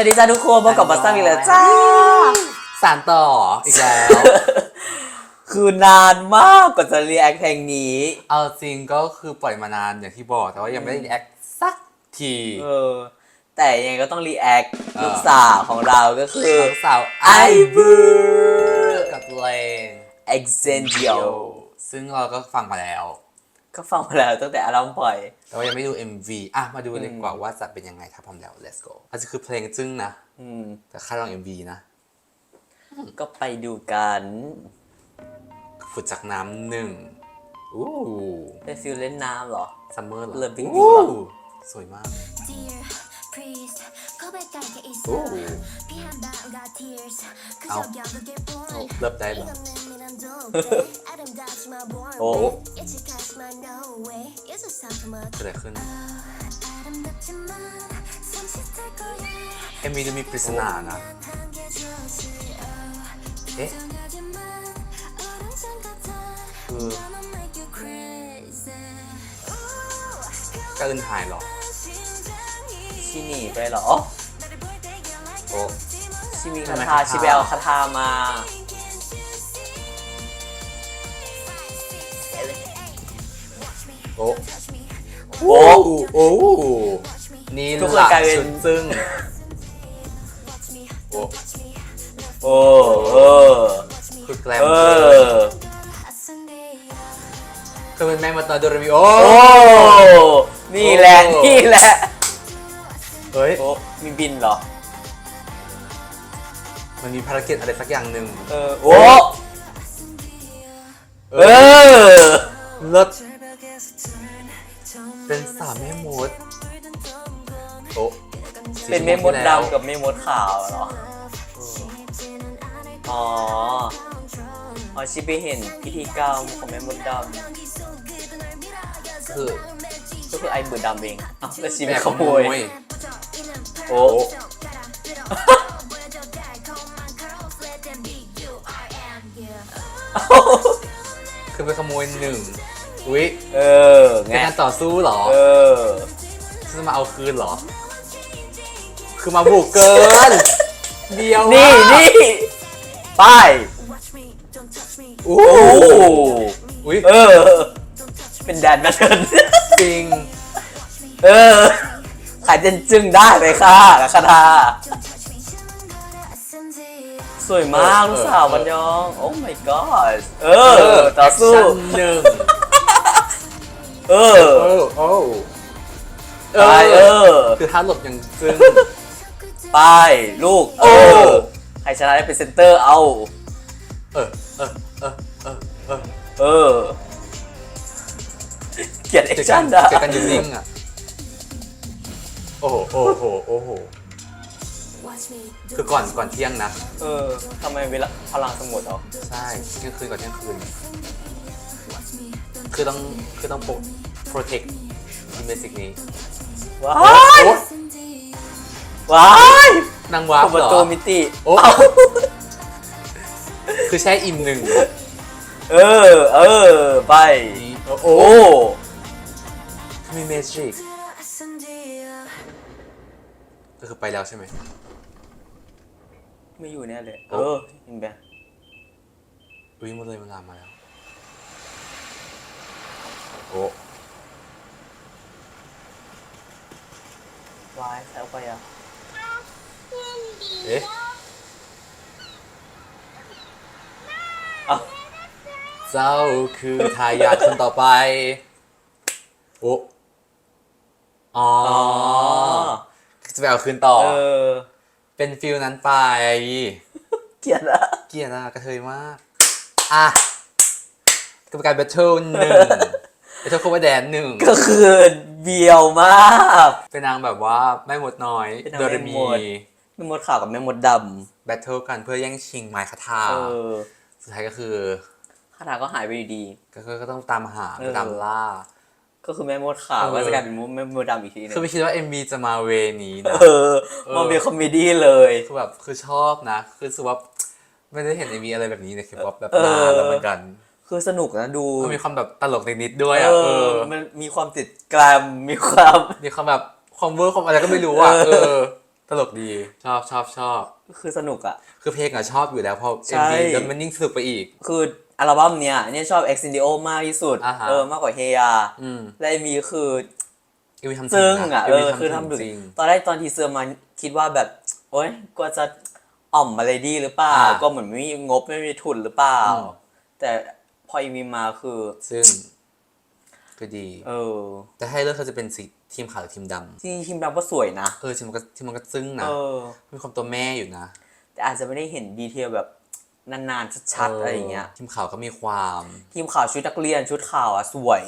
วัสดีจ้าทุกคนพบกับบัสซัมอีกแล้วจ้าสารต่ออีกแล้ว คือนานมากกว่าจะรีแอคเพลงนี้ เอาจริงก็คือปล่อยมานานอย่างที่บอก แต่ว่ายังไม่ได้แอคสักทีเออ แต่ยังไงก็ต้องรีแอคเออลูกสาวของเราก็คือน้องสาวไอไอบูกับเพลงเอ็กเซนเดียซึ่งเราก็ฟังมาแล้ว ก็ฟังมาแล้วตั้งแต่อารมณ์ปล่อย แต่ว่ายังไม่ดู MV อะมาดูเลยกว่าว่าจะเป็นยังไงถ้าพร้อมแล้ว let's go อันนี้คือเพลงจึ้งนะแต่คาดหวัง MV นะ ก็ไปดูกันฝุดจากน้ำหนึ่งอู้ไป็นฟิลเล่นน้ำเหรอ ซัมเมอร์เหรอเลิฟบิ้งดูเหรอสวยมากเอาเลิฟได้เหรอ โอ้เกิดอะไรขึ้นเอ็มวีดูมีปริศนานะ เอ๊ะคือการเดินหายหรอ ชิหนีไปหรอ โอ้ชิมีคาทาชิเบลคาทามา อ้โอ้โอ้นี่ทุกคนหลักลายเป็นชุดซึ่งโอ้โอ้เออคือแกลมเออคือเป็นแม่มาตาโดเรมิโอโอ้นี่แหละโอ้นี่แหละเฮ้ยโอ้มีบินเหรอ มันมีภารกิจอะไรสักอย่างหนึ่งเออโอ้เออเลิศ เป็นสามแม่มดโอ้เป็นเมมมดดำกับเมมมดขาวเหรอ อ๋อ อ๋อชิไปเห็นพิธีกรรมของแม่มดดคือำก็คือไอ้เบือดำเองอ้าวแล้วชิไปแม่ขโมยโอ้ คือไปขโมยหนึ่ง อุ้ยเออเป็นไงการต่อสู้เหรอเออจะมาเอาคืนเหรอ คือมาบุกเกิน เดียวนี่อะนี่ไปโอ้โอ้อุ้ยเออเป็นแดนแบทเทิลจริงเออ ขายเจนจึงได้เลยค่ะกับคาถาสวยมากลูกสาวบันยอง โอ้ my god เออ ต่อสู้แคชั่นหนึ่ง เออ โอ้โอ้ไปเออ คือถ้าหลบยังซึ่ง ไปลูก เอโอ้ อ ใครชนะได้เป็นเซนเตอร์เอา เออ เออ เออ เออ เออเออ เกลียดแอคเจอกัชั่นนอะเจอกันอยู่นิ่งอะ โอ้โห โอ้โห โอ้โห คือก่อนก่อนเที่ยงนะ เออทำไมเวลาพลังสมุดเหรอ ใช่เที่ยงคืนก่อนเที่ยงคืน คือต้องคือต้องปก protect ทีมเบสิกนี้ว้าโอ้ยว้ายนางวาร์ปปเหระรอตูมิติ โอ้คือแช่อิ่มหนึ่งเออ เออ ไป โอ้โหโอ้มีเมจิกก็คือไปแล้วใช่ไหม ไม่อยู่แน่เลย เอโอ้อเห็นไหมอุ้ยหมดเลยเวลามาแล้ว โอ้ วายแซวไปอะเอ๊ะเอ้าเจ้าคือทายาทคนต่อไป โอ้อ๋ออ๋อจะไปเอาคืนต่อ เออ เป็นฟิลนั้นไป เกลียดอะเกลียดอะกระเทยมาก อะกรรมการแบทเทิลหนึ่งแบทเทิลโคเวอร์แดนหนึ่งก็คือ เบียวมาก เป็นนางแบบว่าแม่มดน้อยเป็นนางโดเรแม่มีมด แม่มดขาวกับแม่มดดแบทเทิลกันเพื่อแย่งชิงไม้คาถาำเออสุดท้ายก็คือคาถาก็หายไปอยู่ดี ก็ก็ก็ต้องตามหาเออ ตามล่า ก็คือแม่มดขาวเออ ก็จะกลายเป็นแม่มดดำอีกทีหนึงคือไม่คิดว่า MV จะมาเวนี้นะ เออมันเป็นคอมเมดี้เลย คือแบบคือชอบนะ คือรู้สึกว่า ไม่ได้เห็น MV อะไรแบบนี้ในคลิปว่าแบบเออนานแล้วเหมือนกัน คือสนุกนะดูมันมีความแบบตลกนิดๆด้วยเออะเอออมันมีความติดแกรมมีความมีความแบบความเวอร์ความอะไรก็ไม่รู้อะเออเออแตลกดีชอบชอบชอบคือสนุกอะคือเพลงอะชอบอยู่แล้วพอใช่ MV แล้วมันยิ่งสนุกไปอีก คืออัลบั้มเนี้ยเนี่ยชอบ Ex Indio มากที่สุดอ่าฮะเออมากกว่าเฮียอืมและมีคือเอวีทำถึซึ่งนอะเอ MV อคือทำถึงจริงตอนแรกตอนทีเซอร์มาคิดว่าแบบโอ๊ยกลัวจะอ่อมอะไรดีหรือเปล่าอ่าก็เหมือนไม่มีงบไม่มีทุนหรือเปล่าอืมแต่ พออีมีมาคือ ซึ่ง ก็ดี เออ แต่ให้เลือกเขาจะเป็นสีทีมขาวหรือทีมดจริงๆทีมดำก็สวยนะำเออทีมมันก็ทีมมันก็ซึ้งนะเออ มีความตัวแม่อยู่นะแต่อาจจะไม่ได้เห็นดีเทลแบบนานๆชัดๆอะไรอย่างเงี้ย ทีมขาวก็มีความทีมข่าวชุดนักเรียนชุดข่าวอะสวย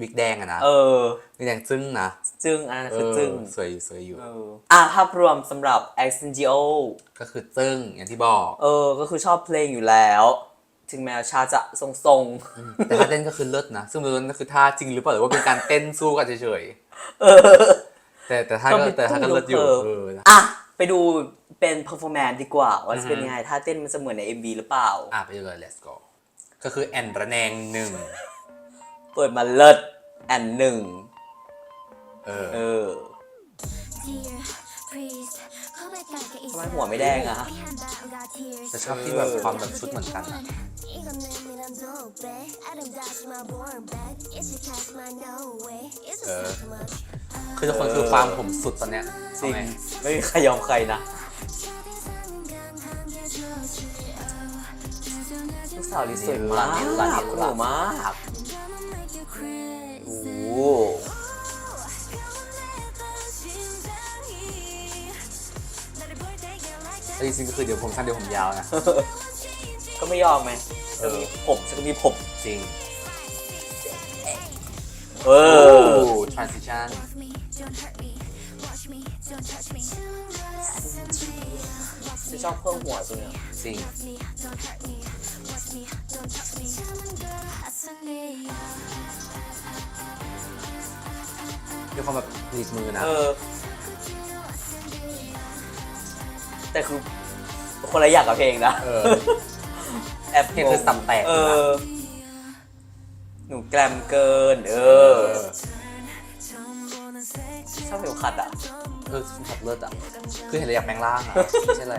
วิกแดงอะนะเออ วิกแดงซึ้งนะจึงอันนั้นคือจึงเออสวยอยู่สวยอยู่ เอออะภาพรวมสำหรับ a x n g o ก็คือซึ้งอย่างที่บอก เออ ก็คือชอบเพลงอยู่แล้ว ถึงแม้ชาจะทรงๆแต่ท่าเต้นก็คือเลิศนะซึ่งไม่รู้นั่นคือท่าจริงหรือเปล่าหรือว่าเป็นการเต้นสู้กันเฉยเออๆแต่แต่ท่าก็ก็มีแต่ท่าก็เลิศอยู่ตู้ดูเอออะไปดูเป็น performance ดีกว่าว่าจะเป็นอือฮึยังไงถ้าเต้นมันจะเหมือนใน MV หรือเปล่า อะไปเลย let's go ก็คือแอนระแนงหนึ่งเปิดมาเลิศแอนหนึ่งเออเออ Dear priest ทำไมหัวไม่แดงอะ แต่ชอบที่แบบความแบบชุดเหมือนกันอะเออคือทุกคนคือความผมสุดตอนเนี้ยจริงไม่มีใครยอมใครนะลูกสาวลิสวยมากหลานหลันมาก โอ้ แต่จริงๆก็คือเดี๋ยวผมสั้นเดี๋ยวผมยาวนะ ก็ไม่ยอมไหมเอจะอ มีผมจะมีผมจริงเอโอ้ อ transition จะชอบเพิ่มหัวตัวเนี้ยจริงมีความแบบหลีกมือนะ เออ แต่คือคนละอย่างกับเพลงนะเออ แอบเพลงคือสับแตก เออยู่นะอหนูแกรมเกิน เออ ชอบเพลงขัดอะ เออฉันขับเลิศอะ คือเห็นแล้วอยากแปลงร่างอะ ไม่ใช่อะไร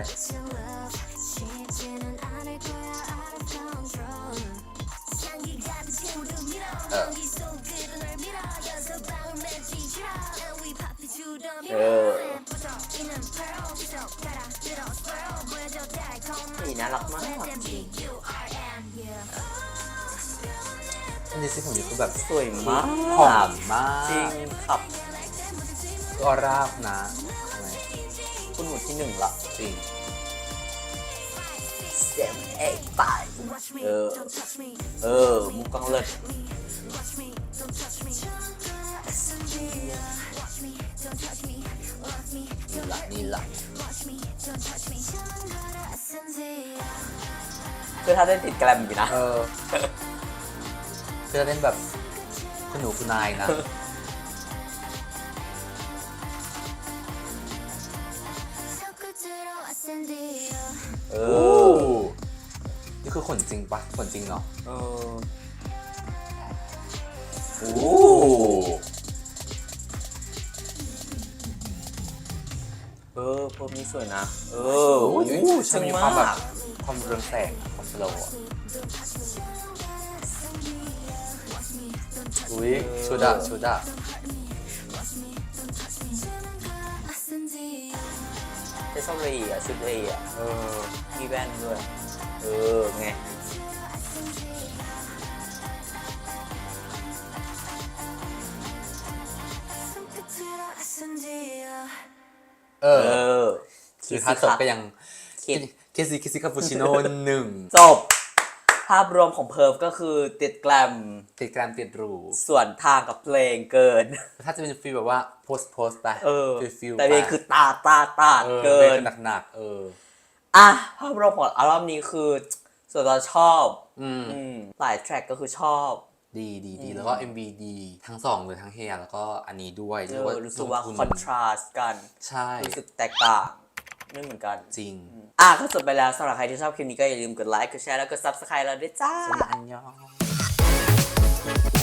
เออ เออ นี่น่ารักมากอันนี้สิผมนี่คือแบบสวยมากหอมมากจริงขับก็ราบนะใช่ไหมคุณหนูที่หนึ่งละจริงเซมเอ็กไปเออ เออ มุกกล้องเลิศนี่ละนี่ละ คือถ้าได้ติดแกรมอยู่นะ เออคือจะเล่นแบบคุณหนูคุณนายนะ เอโอ้อนี่คือขนจริงปะขนจริงเนาะเออโอ้เออพวกนี้สวยนะ เออโหโอ้ฉันมีความแบบความเรืองแสงความ สโลว์อะอุ้ยชุดอะชุดอะจะชอบเลยอะชุดเลยอะเออมีแว่นด้วย เออ ไงเอเอออคือถ้าจบก็ยังคิด เคซิคิซิคาปูชิโน่หนึ่งจบ ภาพรวมของเพิร์ฟก็คือติดแกรมติดแกรมติดหรูส่วนทางกับเพลงเกิน ถ้าจะเป็นฟีลแบบว่าโพสโพสไปเออ ฟีลฟีลแต่เพลงคือตาตาตาเออเกินหนักหนักๆเออ อะภาพรวมของอัลบั้มนี้คือ ส่วนตัวชอบอืม อืมหลายแทร็กก็คือชอบ ดีดีดีแล้วก็ MV ดีทั้งสองเลยทั้งเฮียแล้วก็อันนี้ด้วยเอเรียกอว่ารู้สึกว่าลงทุนคอนทราสต์กัน ใช่ รู้สึกแตกต่างไม่เหมือนกัน จริง อะก็จบไปแล้วสำหรับใครที่ชอบคลิปนี้ก็อย่าลืมกดไลค์กดแชร์แล้วกด subscribe เราด้วยจ้า อันยอง